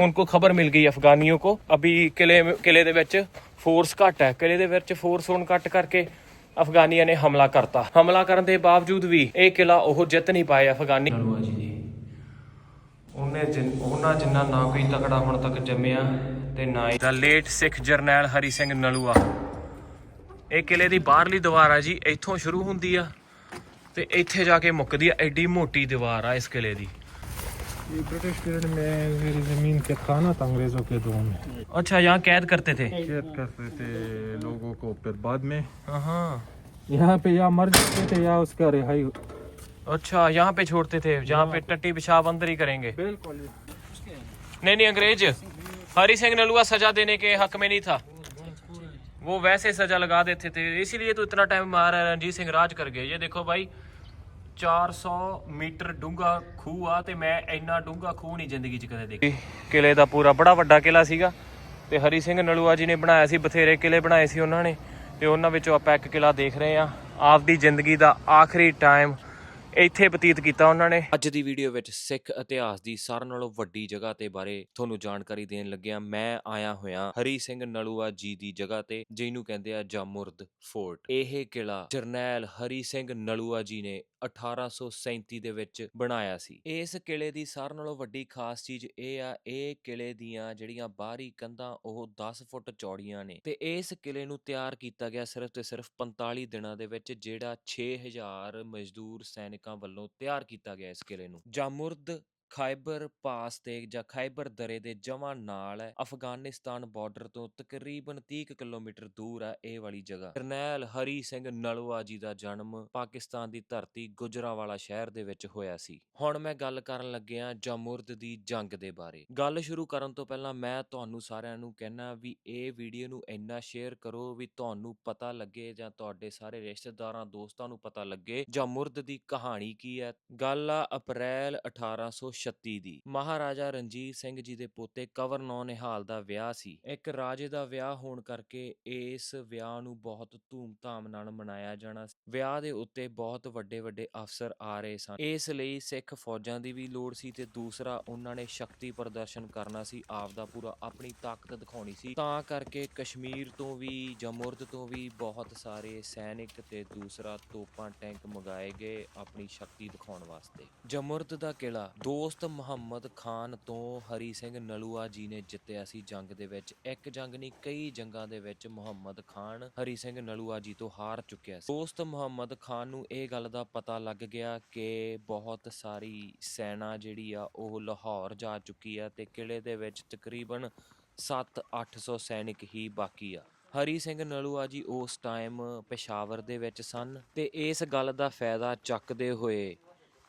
उनको खबर मिल गई अफगानियों को अभी किले में- किले ਦੇ ਵਿੱਚ ਫੋਰਸ ਘੱਟ ਹੈ ਕਿਲੇ ਦੇ ਵਿੱਚ ਫੋਰਸ ਹੁਣ ਘੱਟ ਕਰਕੇ ਅਫਗਾਨੀਆਂ ਨੇ ਹਮਲਾ ਕਰਤਾ ਹਮਲਾ ਕਰਨ ਦੇ ਬਾਵਜੂਦ ਵੀ ਇਹ ਕਿਲਾ ਉਹ ਜਿੱਤ ਨਹੀਂ ਪਾਏ ਅਫਗਾਨੀ ਜੀ ਦੀ ਉਹਨੇ ਜਿਨ- ਉਹਨਾਂ ਜਿੰਨਾ ਨਾ ਕੋਈ ਤਕੜਾ ਹੁਣ ਤੱਕ ਜੰਮਿਆ ਤੇ ਨਾ ਹੀ ਦਾ ਲੇਟ ਸਿੱਖ ਜਰਨੈਲ ਹਰੀ ਸਿੰਘ ਨਲੂਆ ਇਹ ਕਿਲੇ ਦੀ ਬਾਹਰਲੀ ਦੀਵਾਰ ਆ ਜੀ ਇੱਥੋਂ ਸ਼ੁਰੂ ਹੁੰਦੀ ਆ ਤੇ ਇੱਥੇ ਜਾ ਕੇ ਮੁੱਕਦੀ ਆ ਐਡੀ ਮੋਟੀ ਦੀਵਾਰ ਆ ਇਸ ਕਿਲੇ ਦੀ ये ब्रिटिश पीरियड में मेरी ज़मीन कैद खाना था अंग्रेज़ों के दौर में। अच्छा यहाँ कैद करते थे? कैद करते थे लोगों को फिर बाद में। हाँ। यहाँ पे या मर जाते थे या उसका रिहाई अच्छा यहाँ पे छोड़ते थे जहाँ पे टट्टी पेशाब अंदर ही करेंगे। बिल्कुल। नहीं नहीं अंग्रेज़ हरी सिंह नलुआ सजा देने के हक में नहीं था। वो वैसे सजा लगा देते थे इसीलिए तो इतना टाइम महाराजा रणजीत सिंह राज कर गए। ये देखो भाई 400 ਮੀਟਰ ਡੂੰਘਾ ਖੂਹ ਆ ਤੇ ਮੈਂ ਇੰਨਾ ਡੂੰਘਾ ਖੂਹ ਨਹੀਂ ਜ਼ਿੰਦਗੀ 'ਚ ਕਦੇ ਦੇਖਿਆ। ਕਿਲੇ ਦਾ ਪੂਰਾ ਬੜਾ ਵੱਡਾ ਕਿਲਾ ਸੀਗਾ ਤੇ ਹਰੀ ਸਿੰਘ ਨਲੂਆ ਜੀ ਨੇ ਬਣਾਇਆ ਸੀ, ਬਥੇਰੇ ਕਿਲੇ ਬਣਾਏ ਸੀ ਉਹਨਾਂ ਨੇ ਤੇ ਉਹਨਾਂ ਵਿੱਚੋਂ ਆਪਾਂ ਇੱਕ ਕਿਲਾ ਦੇਖ ਰਹੇ ਆ ਆਪਦੀ ਜ਼ਿੰਦਗੀ ਦਾ ਆਖਰੀ ਟਾਈਮ ਇੱਥੇ ਬਤੀਤ ਕੀਤਾ ਉਹਨਾਂ ਨੇ। ਅੱਜ ਦੀ ਵੀਡੀਓ ਵਿੱਚ ਸਿੱਖ ਇਤਿਹਾਸ ਦੀ ਸਾਰਿਆਂ ਨਾਲੋਂ ਵੱਡੀ ਜਗ੍ਹਾ ਤੇ ਬਾਰੇ ਤੁਹਾਨੂੰ ਜਾਣਕਾਰੀ ਦੇਣ ਲੱਗਿਆ। ਮੈਂ ਆਇਆ ਹੋਇਆ ਹਰੀ ਸਿੰਘ ਨਲੂਆ ਜੀ ਦੀ ਜਗ੍ਹਾ ਤੇ, ਜਿਹਨੂੰ ਕਹਿੰਦੇ ਆ ਜਾਮੁਰਦ ਫੋਰਟ। ਇਹ ਕਿਲਾ ਜਰਨੈਲ ਹਰੀ ਸਿੰਘ ਨਲੂਆ ਜੀ ਨੇ 1837 ਦੇ ਵਿੱਚ ਬਣਾਇਆ ਸੀ। ਇਸ ਕਿਲੇ ਦੀ ਸਾਰਿਆਂ ਨਾਲੋਂ ਵੱਡੀ ਖਾਸ ਚੀਜ਼ ਇਹ ਆ, ਇਹ ਕਿਲੇ ਦੀਆਂ ਜਿਹੜੀਆਂ ਬਾਹਰੀ ਕੰਧਾਂ, ਉਹ 10 ਫੁੱਟ ਚੌੜੀਆਂ ਨੇ। ਤੇ ਇਸ ਕਿਲੇ ਨੂੰ ਤਿਆਰ ਕੀਤਾ ਗਿਆ ਸਿਰਫ ਤੇ ਸਿਰਫ 45 ਦਿਨਾਂ ਦੇ ਵਿੱਚ, ਜਿਹੜਾ 6000 ਮਜ਼ਦੂਰ ਸੈਨਿਕ ਵੱਲੋਂ ਤਿਆਰ ਕੀਤਾ ਗਿਆ ਇਸ ਕਿਲੇ ਨੂੰ। ਜਾਮੁਰਦ ਖਾਈਬਰ ਪਾਸ ਤੇ ਜਾਂ ਖਾਈਬਰ ਦਰੇ ਦੇ ਜਮਾਂ ਨਾਲ ਹੈ, ਅਫਗਾਨਿਸਤਾਨ ਬਾਰਡਰ ਤੋਂ ਤਕਰੀਬਨ 30 ਕੁ ਕਿਲੋਮੀਟਰ ਦੂਰ ਹੈ ਇਹ ਵਾਲੀ ਜਗ੍ਹਾ। ਜਰਨੈਲ ਹਰੀ ਸਿੰਘ ਨਲਵਾ ਜੀ ਦਾ ਜਨਮ ਪਾਕਿਸਤਾਨ ਦੀ ਧਰਤੀ ਗੁਜਰਾਵਾਲਾ ਸ਼ਹਿਰ ਦੇ ਵਿੱਚ ਹੋਇਆ ਸੀ। ਹੁਣ ਮੈਂ ਗੱਲ ਕਰਨ ਲੱਗਿਆ ਜਾਮੁਰਦ ਦੀ ਜੰਗ ਦੇ ਬਾਰੇ। ਗੱਲ ਸ਼ੁਰੂ ਕਰਨ ਤੋਂ ਪਹਿਲਾਂ ਮੈਂ ਤੁਹਾਨੂੰ ਸਾਰਿਆਂ ਨੂੰ ਕਹਿਣਾ ਵੀ ਇਹ ਵੀਡੀਓ ਨੂੰ ਇੰਨਾ ਸ਼ੇਅਰ ਕਰੋ ਵੀ ਤੁਹਾਨੂੰ ਪਤਾ ਲੱਗੇ ਜਾਂ ਤੁਹਾਡੇ ਸਾਰੇ ਰਿਸ਼ਤੇਦਾਰਾਂ, ਦੋਸਤਾਂ ਨੂੰ ਪਤਾ ਲੱਗੇ ਜਾਮੁਰਦ ਦੀ ਕਹਾਣੀ ਕੀ ਹੈ। ਗੱਲ ਆ ਅਪ੍ਰੈਲ 1836 ਦੀ। ਮਹਾਰਾਜਾ ਰਣਜੀਤ ਸਿੰਘ ਜੀ ਦੇ ਪੋਤੇ ਕਵਰ ਨੌ ਨਿਹਾਲ ਦਾ ਵਿਆਹ ਸੀ। ਇੱਕ ਰਾਜੇ ਦਾ ਵਿਆਹ ਹੋਣ ਕਰਕੇ ਇਸ ਵਿਆਹ ਨੂੰ ਬਹੁਤ ਧੂਮ-ਧਾਮ ਨਾਲ ਮਨਾਇਆ ਜਾਣਾ ਸੀ। ਵਿਆਹ ਦੇ ਉੱਤੇ ਬਹੁਤ ਵੱਡੇ ਵੱਡੇ ਅਫਸਰ ਆ ਰਹੇ ਸਨ। ਇਸ ਲਈ ਸਿੱਖ ਫੌਜਾਂ ਦੀ ਵੀ ਲੋੜ ਸੀ ਤੇ ਦੂਸਰਾ ਉਹਨਾਂ ਨੇ ਸ਼ਕਤੀ ਪ੍ਰਦਰਸ਼ਨ ਕਰਨਾ ਸੀ, ਆਪ ਦਾ ਪੂਰਾ ਆਪਣੀ ਤਾਕਤ ਦਿਖਾਉਣੀ ਸੀ। ਤਾਂ ਕਰਕੇ ਕਸ਼ਮੀਰ ਤੋਂ ਵੀ ਜਮੁਰਦ ਤੋਂ ਵੀ ਬਹੁਤ ਸਾਰੇ ਸੈਨਿਕ ਤੇ ਦੂਸਰਾ ਤੋਪਾਂ ਟੈਂਕ ਮੰਗਾਏ ਗਏ ਆਪਣੀ ਸ਼ਕਤੀ ਦਿਖਾਉਣ ਵਾਸਤੇ। ਜਮੁਰਦ ਦਾ ਕਿਲਾ ਦੋ ਦੋਸਤ ਮੁਹੰਮਦ ਖਾਨ ਤੋਂ ਹਰੀ ਸਿੰਘ ਨਲੂਆ ਜੀ ਨੇ ਜਿੱਤਿਆ ਸੀ ਜੰਗ ਦੇ ਵਿੱਚ। ਇੱਕ ਜੰਗ ਨਹੀਂ, ਕਈ ਜੰਗਾਂ ਦੇ ਵਿੱਚ ਮੁਹੰਮਦ ਖਾਨ, ਹਰੀ ਸਿੰਘ ਨਲੂਆ ਜੀ ਤੋਂ ਹਾਰ ਚੁੱਕਿਆ ਸੀ। ਦੋਸਤ ਮੁਹੰਮਦ ਖਾਨ ਨੂੰ ਇਹ ਗੱਲ ਦਾ ਪਤਾ ਲੱਗ ਗਿਆ ਕਿ ਬਹੁਤ ਸਾਰੀ ਸੈਨਾ ਜਿਹੜੀ ਆ, ਉਹ ਲਾਹੌਰ ਜਾ ਚੁੱਕੀ ਆ ਤੇ ਕਿਲੇ ਦੇ ਵਿੱਚ ਤਕਰੀਬਨ 7-800 ਸੈਨਿਕ ਹੀ ਬਾਕੀ ਆ। ਹਰੀ ਸਿੰਘ ਨਲੂਆ ਜੀ ਉਸ ਟਾਈਮ ਪੇਸ਼ਾਵਰ ਦੇ ਵਿੱਚ ਸਨ ਤੇ ਇਸ ਗੱਲ ਦਾ ਫਾਇਦਾ ਚੱਕਦੇ ਹੋਏ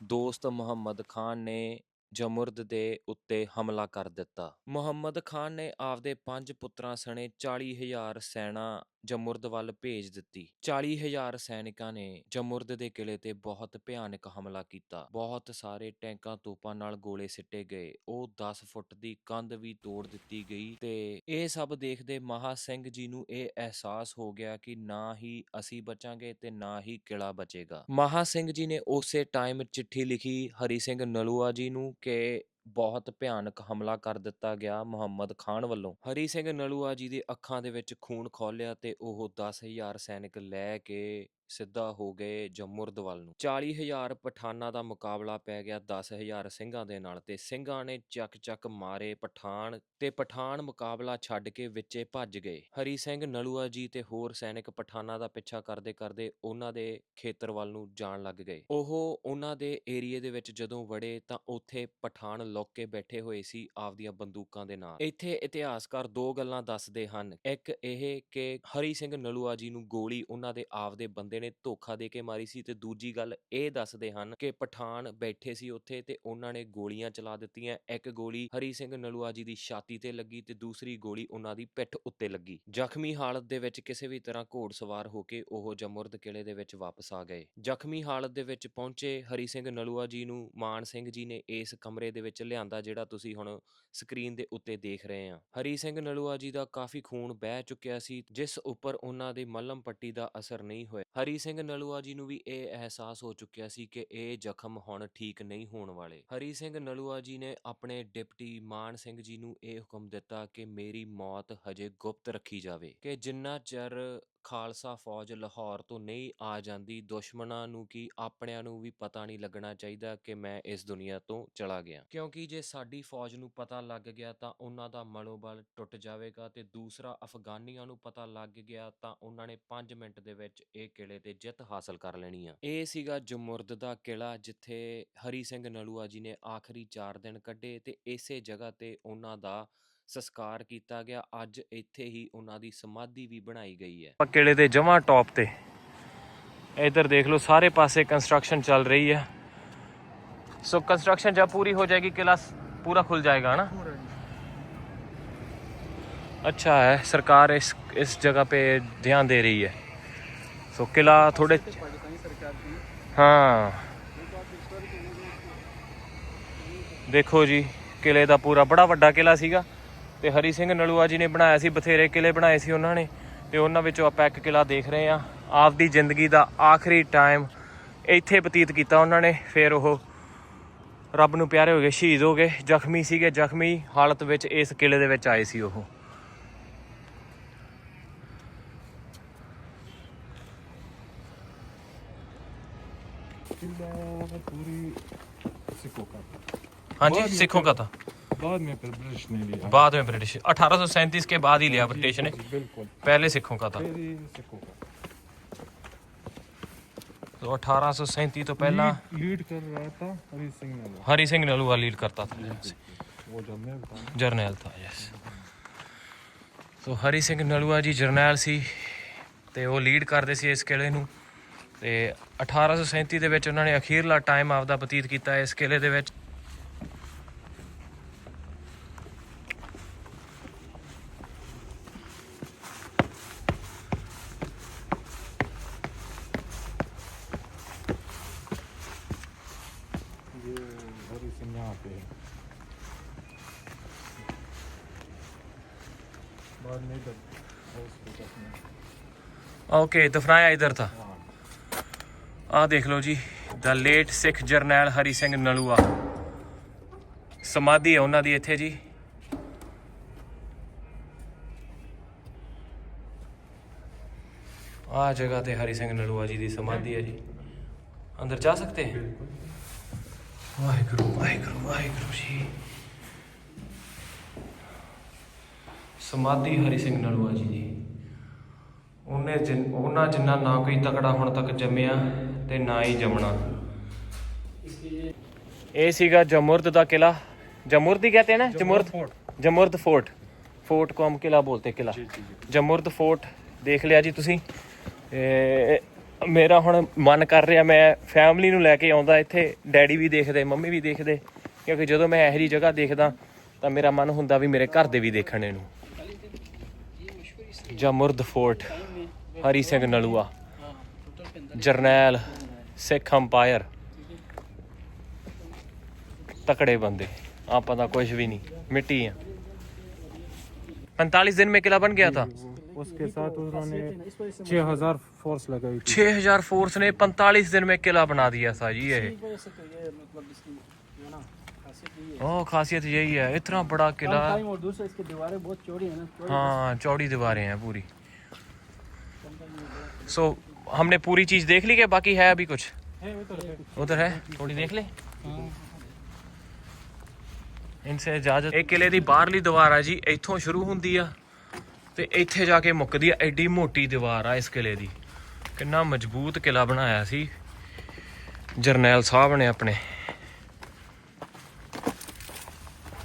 ਦੋਸਤ ਮੁਹੰਮਦ ਖਾਨ ਨੇ ਜਮੁਰਦ ਦੇ ਉੱਤੇ ਹਮਲਾ ਕਰ ਦਿੱਤਾ। ਮੁਹੰਮਦ ਖਾਨ ਨੇ ਆਪਦੇ ਪੰਜ ਪੁੱਤਰਾਂ ਸਣੇ 40000 ਸੈਨਾ ਜਮੁਰਦ ਵੱਲ ਭੇਜ ਦਿੱਤੀ। 40000 ਸੈਨਿਕਾਂ ਨੇ ਜਮੁਰਦ ਦੇ ਕਿਲੇ ਤੇ ਬਹੁਤ ਭਿਆਨਕ ਹਮਲਾ ਕੀਤਾ। ਬਹੁਤ ਸਾਰੇ ਟੈਂਕਾਂ ਤੋਪਾਂ ਨਾਲ ਗੋਲੇ ਸਿੱਟੇ ਗਏ। ਉਹ 10 ਫੁੱਟ ਦੀ ਕੰਧ ਵੀ ਤੋੜ ਦਿੱਤੀ ਗਈ ਤੇ ਇਹ ਸਭ ਦੇਖਦੇ ਮਹਾ ਸਿੰਘ ਜੀ ਨੂੰ ਇਹ ਅਹਿਸਾਸ ਹੋ ਗਿਆ ਕਿ ਨਾ ਹੀ ਅਸੀਂ ਬਚਾਂਗੇ ਤੇ ਨਾ ਹੀ ਕਿਲਾ ਬਚੇਗਾ। ਮਹਾ ਸਿੰਘ ਜੀ ਨੇ ਉਸੇ ਟਾਈਮ ਚਿੱਠੀ ਲਿਖੀ, ਹਰੀ ਸਿੰਘ ਨਲੂਆ ਜੀ ਨੂੰ ਕੇ ਬਹੁਤ ਭਿਆਨਕ ਹਮਲਾ ਕਰ ਦਿੱਤਾ ਗਿਆ ਮੁਹੰਮਦ ਖਾਨ ਵੱਲੋਂ। ਹਰੀ ਸਿੰਘ ਨਲੂਆ ਜੀ ਦੀ ਅੱਖਾਂ ਦੇ ਵਿੱਚ ਖੂਨ ਖੋਲਿਆ ਤੇ ਉਹ 10000 ਸੈਨਿਕ ਲੈ ਕੇ ਸਿੱਧਾ ਹੋ ਗਏ ਜਮੁਰਦ ਵੱਲ ਨੂੰ। 40000 ਪਠਾਨਾਂ ਦਾ ਮੁਕਾਬਲਾ ਪੈ ਗਿਆ 10000 ਸਿੰਘਾਂ ਦੇ ਨਾਲ ਤੇ ਸਿੰਘਾਂ ਨੇ ਚੱਕ ਚੱਕ ਮਾਰੇ ਪਠਾਨ ਤੇ ਪਠਾਨ ਮੁਕਾਬਲਾ ਛੱਡ ਕੇ ਵਿੱਚੇ ਭੱਜ ਗਏ। ਹਰੀ ਸਿੰਘ, ਨਲੂਆ ਜੀ ਤੇ ਹੋਰ ਸੈਨਿਕ ਪਠਾਨਾਂ ਦਾ ਪਿੱਛਾ ਕਰਦੇ ਕਰਦੇ ਉਹਨਾਂ ਦੇ ਖੇਤਰ ਵੱਲ ਨੂੰ ਜਾਣ ਲੱਗ ਗਏ। ਉਹ ਉਹਨਾਂ ਦੇ ਏਰੀਏ ਦੇ ਵਿੱਚ ਜਦੋਂ ਵੜੇ ਤਾਂ ਉੱਥੇ ਪਠਾਨ ਲੁੱਕ ਕੇ ਬੈਠੇ ਹੋਏ ਸੀ ਆਪਦੀਆਂ ਬੰਦੂਕਾਂ ਦੇ ਨਾਲ। ਇੱਥੇ ਇਤਿਹਾਸਕਾਰ ਦੋ ਗੱਲਾਂ ਦੱਸਦੇ ਹਨ। ਇੱਕ ਇਹ ਕਿ ਹਰੀ ਸਿੰਘ, ਨਲੂਆ ਜੀ ਨੂੰ ਗੋਲੀ ਉਹਨਾਂ ਦੇ ਆਪਦੇ ਬੰਦੇ ਨੇ ਧੋਖਾ ਦੇ ਕੇ ਮਾਰੀ ਸੀ ਤੇ ਦੂਜੀ ਗੱਲ ਇਹ ਦੱਸਦੇ ਹਨ ਕਿ ਪਠਾਨ ਬੈਠੇ ਸੀ ਉੱਥੇ ਤੇ ਉਹਨਾਂ ਨੇ ਗੋਲੀਆਂ ਚਲਾ ਦਿੱਤੀਆਂ। ਇੱਕ ਗੋਲੀ ਹਰੀ ਸਿੰਘ ਨਲੂਆ ਜੀ ਦੀ ਛਾਤੀ ਤੇ ਲੱਗੀ ਤੇ ਦੂਸਰੀ ਗੋਲੀ ਉਹਨਾਂ ਦੀ ਪਿੱਠ ਉੱਤੇ ਲੱਗੀ। ਜ਼ਖਮੀ ਹਾਲਤ ਦੇ ਵਿੱਚ ਕਿਸੇ ਵੀ ਤਰ੍ਹਾਂ ਘੋੜਸਵਾਰ ਹੋ ਕੇ ਉਹ ਜਮੁਰਦ ਕਿਲੇ ਦੇ ਵਿੱਚ ਵਾਪਸ ਆ ਗਏ। ਜ਼ਖਮੀ ਹਾਲਤ ਦੇ ਵਿੱਚ ਪਹੁੰਚੇ ਹਰੀ ਸਿੰਘ ਨਲੂਆ ਜੀ ਨੂੰ ਮਾਨ ਸਿੰਘ ਜੀ ਨੇ ਇਸ ਕਮਰੇ ਦੇ ਵਿੱਚ ਲਿਆਂਦਾ ਜਿਹੜਾ ਤੁਸੀਂ ਹੁਣ ਸਕਰੀਨ ਦੇ ਉੱਤੇ ਦੇਖ ਰਹੇ ਹਾਂ। ਹਰੀ ਸਿੰਘ ਨਲੂਆ ਜੀ ਦਾ ਕਾਫੀ ਖੂਨ ਬਹਿ ਚੁੱਕਿਆ ਸੀ, ਜਿਸ ਉੱਪਰ ਉਹਨਾਂ ਦੇ ਮੱਲਮ ਪੱਟੀ ਦਾ ਅਸਰ ਨਹੀਂ ਹੋਇਆ। ਹਰੀ ਸਿੰਘ ਨਲੂਆ ਜੀ ਨੂੰ ਵੀ ਇਹ ਅਹਿਸਾਸ ਹੋ ਚੁੱਕਿਆ ਸੀ ਕਿ ਇਹ ਜ਼ਖਮ ਹੁਣ ਠੀਕ ਨਹੀਂ ਹੋਣ ਵਾਲੇ। ਹਰੀ ਸਿੰਘ ਨਲੂਆ ਜੀ ਨੇ ਆਪਣੇ ਡਿਪਟੀ ਮਾਨ ਸਿੰਘ ਜੀ ਨੂੰ ਇਹ ਹੁਕਮ ਦਿੱਤਾ ਕਿ ਮੇਰੀ ਮੌਤ ਹਜੇ ਗੁਪਤ ਰੱਖੀ ਜਾਵੇ, ਕਿ ਜਿੰਨਾ ਚਿਰ ਖਾਲਸਾ ਫੌਜ ਲਾਹੌਰ ਤੋਂ ਨਹੀਂ ਆ ਜਾਂਦੀ, ਦੁਸ਼ਮਣਾਂ ਨੂੰ ਕੀ ਆਪਣਿਆਂ ਨੂੰ ਵੀ ਪਤਾ ਨਹੀਂ ਲੱਗਣਾ ਚਾਹੀਦਾ ਕਿ ਮੈਂ ਇਸ ਦੁਨੀਆ ਤੋਂ ਚਲਾ ਗਿਆ। ਕਿਉਂਕਿ ਜੇ ਸਾਡੀ ਫੌਜ ਨੂੰ ਪਤਾ ਲੱਗ ਗਿਆ ਤਾਂ ਉਹਨਾਂ ਦਾ ਮਨੋਬਲ ਟੁੱਟ ਜਾਵੇਗਾ ਤੇ ਦੂਸਰਾ ਅਫਗਾਨੀਆਂ ਨੂੰ ਪਤਾ ਲੱਗ ਗਿਆ ਤਾਂ ਉਹਨਾਂ ਨੇ 5 ਮਿੰਟ ਦੇ ਵਿੱਚ ਇਹ ਕਿਲੇ ਤੇ ਜਿੱਤ ਹਾਸਲ ਕਰ ਲੈਣੀ ਆ। ਇਹ ਸੀਗਾ ਜਮੁਰਦ ਦਾ ਕਿਲਾ ਜਿੱਥੇ ਹਰੀ ਸਿੰਘ ਨਲੂਆ ਜੀ ਨੇ ਆਖਰੀ 4 ਦਿਨ ਕੱਢੇ ਤੇ ਇਸੇ ਜਗ੍ਹਾ ਤੇ ਉਹਨਾਂ ਦਾ ਸੰਸਕਾਰ ਕੀਤਾ ਗਿਆ ਅੱਜ ਇੱਥੇ ਹੀ ਉਹਨਾਂ ਦੀ ਸਮਾਧੀ ਵੀ ਬਣਾਈ ਗਈ ਹੈ ਕਿਲੇ ਦੇ ਜਮਾ ਟੌਪ ਤੇ इधर देख लो सारे पासे कंस्ट्रक्शन चल रही है सो कंस्ट्रक्शन जब पूरी हो जाएगी किला स- पूरा खुल जाएगा ना अच्छा है सरकार इस इस जगह पे ध्यान दे रही है सो किला थोड़े हाँ ਦੇਖੋ ਜੀ ਕਿਲੇ ਦਾ ਪੂਰਾ ਬੜਾ ਵੱਡਾ ਕਿਲਾ ਸੀਗਾ ਤੇ ਹਰੀ ਸਿੰਘ ਨਲੂਆ ਜੀ ਨੇ ਬਣਾਇਆ ਸੀ ਬਥੇਰੇ ਕਿਲੇ ਬਣਾਏ ਸੀ ਉਹਨਾਂ ਨੇ ਤੇ ਉਹਨਾਂ ਵਿੱਚੋਂ ਆਪਾਂ ਇੱਕ ਕਿਲਾ ਦੇਖ ਰਹੇ ਆ ਆਪਦੀ ਜ਼ਿੰਦਗੀ ਦਾ ਆਖਰੀ ਟਾਈਮ ਇੱਥੇ ਬਤੀਤ ਕੀਤਾ ਉਹਨਾਂ ਨੇ ਫਿਰ ਉਹ ਰੱਬ ਨੂੰ ਪਿਆਰੇ ਹੋ ਗਏ ਸ਼ਹੀਦ ਹੋ ਗਏ। ਜ਼ਖਮੀ ਸੀਗੇ ਜ਼ਖਮੀ ਹਾਲਤ ਵਿੱਚ ਇਸ ਕਿਲੇ ਦੇ ਵਿੱਚ ਆਏ ਸੀ ਉਹ। ਹਾਂਜੀ ਸਿੱਖੋ ਕਥਾ बाद में फिर ब्रिटिश ने लिया बाद में ब्रिटिश 1837 के बाद ही लिया ब्रिटिश ने जी, बिल्कुल पहले सिखों का था फिर ही सिखों का तो 1837 तो पहला लीड, लीड कर रहा था हरी सिंह ने हरी सिंह नलूआ लीड करता था वो जर्नल था ਜਰਨੈਲ था ਯੈਸ ਸੋ ਹਰੀ ਸਿੰਘ ਨਲੂਆ ਜੀ ਜਰਨੈਲ ਸੀ ਤੇ ਉਹ ਲੀਡ ਕਰਦੇ ਸੀ ਇਸ ਕਿਲੇ ਨੂੰ ਤੇ 1837 ਦੇ ਵਿੱਚ ਉਹਨਾਂ ਨੇ ਅਖੀਰਲਾ ਟਾਈਮ ਆਪਦਾ ਬਤੀਤ ਕੀਤਾ ਇਸ ਕਿਲੇ ਦੇ ਵਿੱਚ ਓਕੇ ਦਫਨਾਇਆ ਇਧਰ था हाँ ਆਹ ਦੇਖ ਲਓ ਜੀ ਦਾ ਲੇਟ ਸਿੱਖ ਜਰਨੈਲ ਹਰੀ ਸਿੰਘ ਨਲੂਆ। ਸਮਾਧੀ ਹੈ ਉਹਨਾਂ ਦੀ ਇੱਥੇ ਜੀ। ਆਹ ਜਗ੍ਹਾ ਤੇ ਹਰੀ ਸਿੰਘ ਨਲੂਆ ਜੀ ਦੀ ਸਮਾਧੀ ਹੈ ਜੀ। ਅੰਦਰ ਜਾ ਸਕਤੇ ਹੈ? ਵਾਹਿਗੁਰੂ ਵਾਹਿਗੁਰੂ ਵਾਹਿਗੁਰੂ ਜੀ। ਸਮਾਧੀ ਹਰੀ ਸਿੰਘ ਨਲੂਆ ਜੀ ਦੀ। ਉਹਨੇ ਜਿਨ- ਉਹਨਾਂ ਜਿੰਨਾ ਨਾ ਕੋਈ ਤਕੜਾ ਹੁਣ ਤੱਕ ਜੰਮਿਆ ਤੇ ਨਾ ਹੀ ਜੰਮਣਾ ਇਹ ਸੀਗਾ ਜਮੁਰਦ ਦਾ ਕਿਲਾ ਜਮੁਰਦ ਹੀ ਕਹਤੇ हैं ना जमुर्द ਜਮੁਰਦ ਫੋਰਟ ਫੋਰਟ को हम किला बोलते किला ਜਮੁਰਦ ਫੋਰਟ ਦੇਖ ਲਿਆ ਜੀ ਤੁਸੀਂ ਇਹ ਮੇਰਾ ਹੁਣ ਮਨ ਕਰ ਰਿਹਾ ਮੈਂ ਫੈਮਿਲੀ ਨੂੰ ਲੈ ਕੇ ਆਉਂਦਾ ਇੱਥੇ ਡੈਡੀ ਵੀ ਦੇਖਦੇ ਮੰਮੀ ਵੀ ਦੇਖਦੇ ਕਿਉਂਕਿ ਜਦੋਂ ਮੈਂ ਇਹੋ ਜਿਹੀ ਜਗ੍ਹਾ ਦੇਖਦਾ ਤਾਂ ਮੇਰਾ ਮਨ ਹੁੰਦਾ ਵੀ ਮੇਰੇ ਘਰ ਦੇ ਵੀ ਦੇਖਣ ਇਹਨੂੰ ਜਮੁਰਦ ਫੋਰਟ ਹਰੀ ਸਿੰਘ ਨਲੂਆ ਜਰਨੈਲ ਸਿੱਖ ਅੰਪਾਇਰ ਤਕੜੇ ਬੰਦੇ ਆਪਾਂ ਤਾਂ ਕੁਝ ਵੀ ਨਹੀਂ ਮਿੱਟੀ ਆ 45 दिन में किला बन गया था उसके साथ उन्होंने छह हजार फोर्स लगाई थी 6000 फोर्स ने 45 दिन में किला बना दिया था जी ये ओ खासियत यही है इतना बड़ा किला और दूसरा इसकी दीवारें बहुत चौड़ी है ना चौड़ी हाँ चौड़ी दीवारें हैं पूरी सो हमने पूरी चीज देख ली क्या बाकी है अभी कुछ है उधर है उधर है थोड़ी देख ले ਇਨਸੇ ਇਜਾਜ਼ਤ ਇਹ ਕਿਲੇ ਦੀ ਬਾਹਰਲੀ ਦੀਵਾਰ ਆ ਜੀ ਇੱਥੋਂ ਸ਼ੁਰੂ ਹੁੰਦੀ ਆ ਤੇ ਇੱਥੇ ਜਾ ਕੇ ਮੁੱਕਦੀ ਆ ਐਡੀ ਮੋਟੀ ਦੀਵਾਰ ਆ ਇਸ ਕਿਲੇ ਦੀ ਕਿੰਨਾ ਮਜ਼ਬੂਤ ਕਿਲਾ ਬਣਾਇਆ ਸੀ ਜਰਨੈਲ ਸਾਹਿਬ ਨੇ ਆਪਣੇ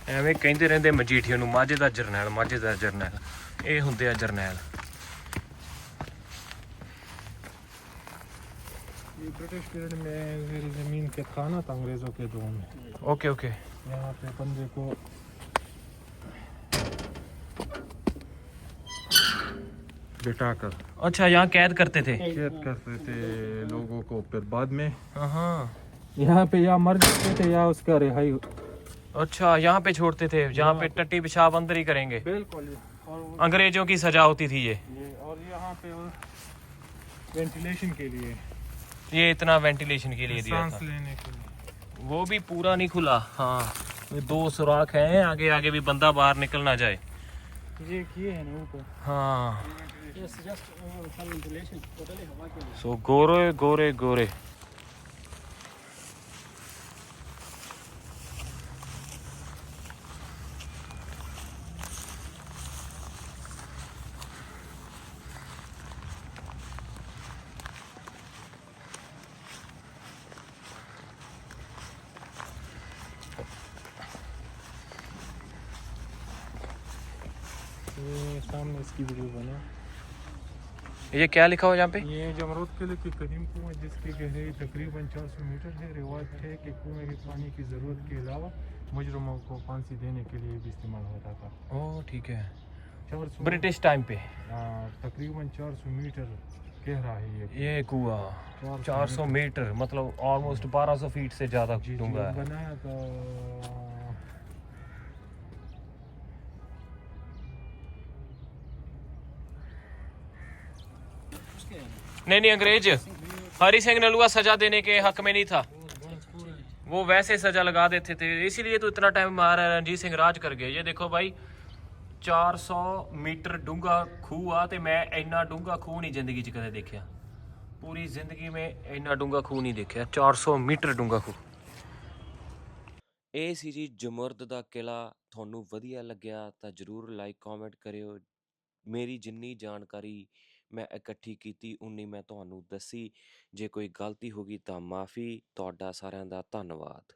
ਐਵੇਂ ਕਹਿੰਦੇ ਰਹਿੰਦੇ ਮਜੀਠੀਆ ਨੂੰ ਮਾਝੇ ਦਾ ਜਰਨੈਲ ਮਾਝੇ ਦਾ ਜਰਨੈਲ ਇਹ ਹੁੰਦੇ ਆ ਜਰਨੈਲ ब्रिटिश पीरियड में मेरी ज़मीन के खाना था अंग्रेज़ों के दौर में ओके ओके यहाँ पे बंदे को बिठा कर अच्छा यहाँ कैद करते थे। कैद करते थे लोगों को फिर बाद में यहाँ पे या मर जाते थे या उसका रिहाई अच्छा यहाँ पे छोड़ते थे जहाँ पे टट्टी पिशाब अंदर ही करेंगे। बिल्कुल अंग्रेज़ों की सजा होती थी ये, ये और यहाँ पे वेंटिलेशन के लिए। ये इतना वेंटिलेशन के लिए दिया सांस था लेने के लिए वो भी पूरा नहीं खुला हाँ ये दो सुराख हैं आगे आगे भी बंदा बाहर निकल ना जाए ये किए हैं ना ऊपर हाँ Yes, just uh, some ventilation. Totally हवा के लिए. सो गोरे गोरे गोरे ये सामने इसकी वीडियो बना। ये क्या लिखा हुआ यहाँ पे? ये जमरूद किले की कदीम कुआँ जिसकी गहराई तकरीबन 400 मीटर है रिवाज है कि कुएँ के पानी की ज़रूरत के अलावा मुजरमों को फांसी देने के लिए भी इस्तेमाल होता था। ओ ठीक है। 400 ब्रिटिश टाइम पे। हाँ, तकरीबन 400 मीटर गहरा है ये ये कुआ 400 मीटर। मतलब ऑलमोस्ट 1200 फीट से ज़्यादा डूँगा बनाया था नहीं नहीं अंग्रेज हरी सिंह नलुआ सजा देने के हक में नहीं था वो वैसे सजा लगा देते थे इसीलिए तो इतना टाइम महाराजा रणजीत ਸਿੰਘ ਰਾਜ ਕਰ ਗਏ ਇਹ ਦੇਖੋ ਭਾਈ 400 ਮੀਟਰ ਡੂੰਗਾ ਖੂਹ ਆ ਤੇ ਮੈਂ ਇੰਨਾ ਡੂੰਗਾ ਖੂਹ ਨਹੀਂ ਜ਼ਿੰਦਗੀ 'ਚ ਕਦੇ ਦੇਖਿਆ ਪੂਰੀ ਜ਼ਿੰਦਗੀ ਮੈਂ ਇੰਨਾ ਡੂੰਗਾ ਖੂਹ ਨਹੀਂ ਦੇਖਿਆ 400 ਮੀਟਰ ਡੂੰਗਾ ਖੂਹ ਇਹ ਸੀ ਜੀ ਜਮੁਰਦ ਦਾ ਕਿਲਾ ਤੁਹਾਨੂੰ ਵਧੀਆ ਲੱਗਿਆ ਤਾਂ ਜਰੂਰ ਲਾਈਕ ਕਮੈਂਟ ਕਰਿਓ ਮੇਰੀ ਜਿੰਨੀ ਜਾਣਕਾਰੀ ਮੈਂ ਇਕੱਠੀ ਕੀਤੀ ਉਨੀ ਮੈਂ ਤੁਹਾਨੂੰ ਦੱਸੀ, ਜੇ ਕੋਈ ਗਲਤੀ ਹੋ ਗਈ ਤਾਂ ਮਾਫੀ, ਤੁਹਾਡਾ ਸਾਰਿਆਂ ਦਾ ਧੰਨਵਾਦ।